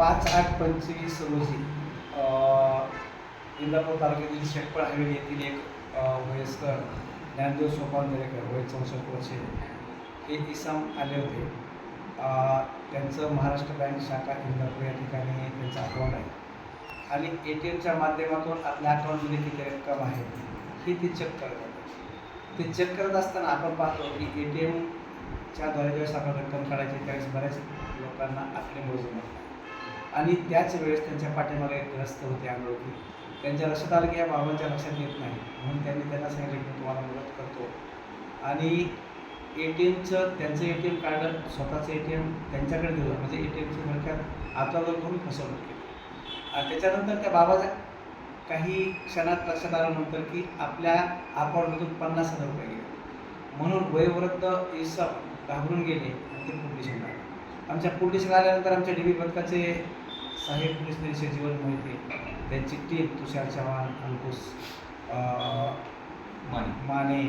पाच आठ पंचवीस रोजी इंदापूर तालुक्यातील शेटपळ हायवे येथील एक वयस्कर ज्ञानदेव सोपान दरेकर वय चौसष्ट वर्षे हे इसम आले होते. त्यांचं महाराष्ट्र बँक शाखा इंदापूर या ठिकाणी त्यांचं अकाउंट आहे. आणि ए टी एमच्या माध्यमातून आपल्या अकाउंटमध्ये किती रक्कम आहे ही ते चेक करत होते. ते चेक करत असताना आपण पाहतो की ए टी एमच्या द्वारे ज्यावेळेस आपण रक्कम काढायची त्यावेळेस बऱ्याच लोकांना आकडे मोजून लागतात आणि त्याच वेळेस त्यांच्या पाठीमागे एक ग्रस्त होते अनोळखी त्यांच्या लक्षात आलं की या बाबांच्या लक्षात येत नाही. म्हणून त्यांनी त्यांना सांगितलं की मी तुम्हाला मदत करतो. आणि ए टी एमचं त्यांचं ए टी एम कार्ड स्वतःचं ए टी एम त्यांच्याकडे दिलं. म्हणजे ए टी एमच्या थोडक्यात आपल्याला करून फसवणूक केली. आणि त्याच्यानंतर त्या बाबाच्या काही क्षणात लक्षात आल्यानंतर की आपल्या अकाउंटमधून पन्नास हजार रुपये गेले. म्हणून वयोवृद्ध इसम घाबरून गेले आणि ते पोलीस स्टेशनला आमच्या पोलीस आल्यानंतर आमच्या डी बी पथकाचे सहाय्यक पोलीस निरीक्षक जीवन मोहिते त्यांची टीम तुषार चव्हाण अंकुश माने.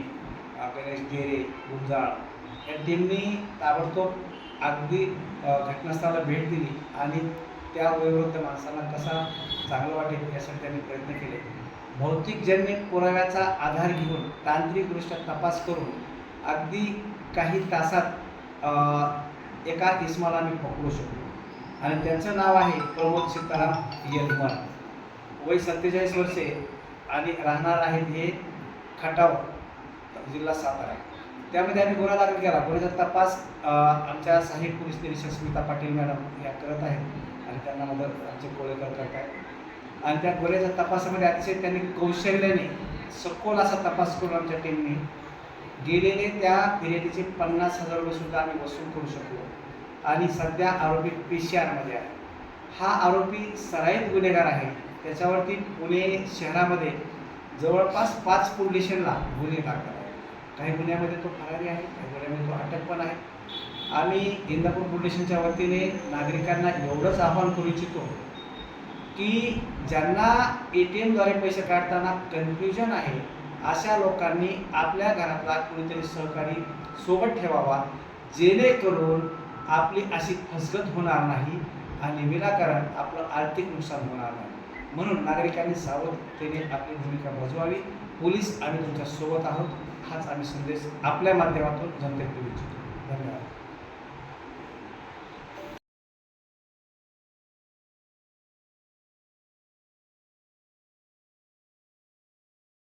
गणेश ढेरे गुंजाळ या टीमनी ताबडतोब अगदी घटनास्थळाला भेट दिली आणि त्या वयोवृद्ध माणसांना कसा चांगलं वाटेल यासाठी त्यांनी प्रयत्न केले. भौतिकजन्य पुराव्याचा आधार घेऊन तांत्रिकदृष्ट्या तपास करून अगदी काही तासात एका इस्माला आम्ही पकडू शकलो आणि त्यांचं नाव आहे प्रमोद सीताराम यलमर वय सत्तेचाळीस वर्षे आणि राहणार आहेत हे खटाव जिल्हा सातारा. त्यामध्ये आम्ही गुन्हा दाखल केला. गुन्ह्याचा तपास आमच्या सहाय्यक पोलीस निरीक्षक स्मिता पाटील मॅडम या करत आहेत. आणि त्यांना मदत आमचे कोळेकर करत आहेत. आणि त्या गुन्ह्याच्या तपासामध्ये अतिशय त्यांनी कौशल्याने सखोल असा तपास करून आमच्या टीमने गेलेले त्या फिर्यादीचे पन्नास हजार रुपये सुद्धा आम्ही वसूल करू शकलो. आणि सध्या आरोपी पी सी आरमध्ये आहे. हा आरोपी सराईत गुन्हेगार आहे. त्याच्यावरती पुणे शहरामध्ये जवळपास पाच पोलीस गुन्हे दाखल आहे काही गुन्ह्यामध्ये तो फरारी आहे काही गुन्ह्यामध्ये तो अटक पण आहे. आम्ही इंदापूर पोलीस वतीने नागरिकांना एवढंच आवाहन करू इच्छितो की ज्यांना ए टी एमद्वारे पैसे काढताना कन्फ्युजन आहे अशा लोकांनी आपल्या घरातला कोणीतरी सहकारी सोबत ठेवावा जेणेकरून आपली अशी फसगत होणार नाही आणि विनाकारण आपलं आर्थिक नुकसान होणार नाही. म्हणून नागरिकांनी सावधतेने आपली भूमिका बजवावी. पोलीस आम्ही तुमच्यासोबत आहोत. हाच आम्ही संदेश आपल्या माध्यमातून जनतेकडे देऊ इच्छितो.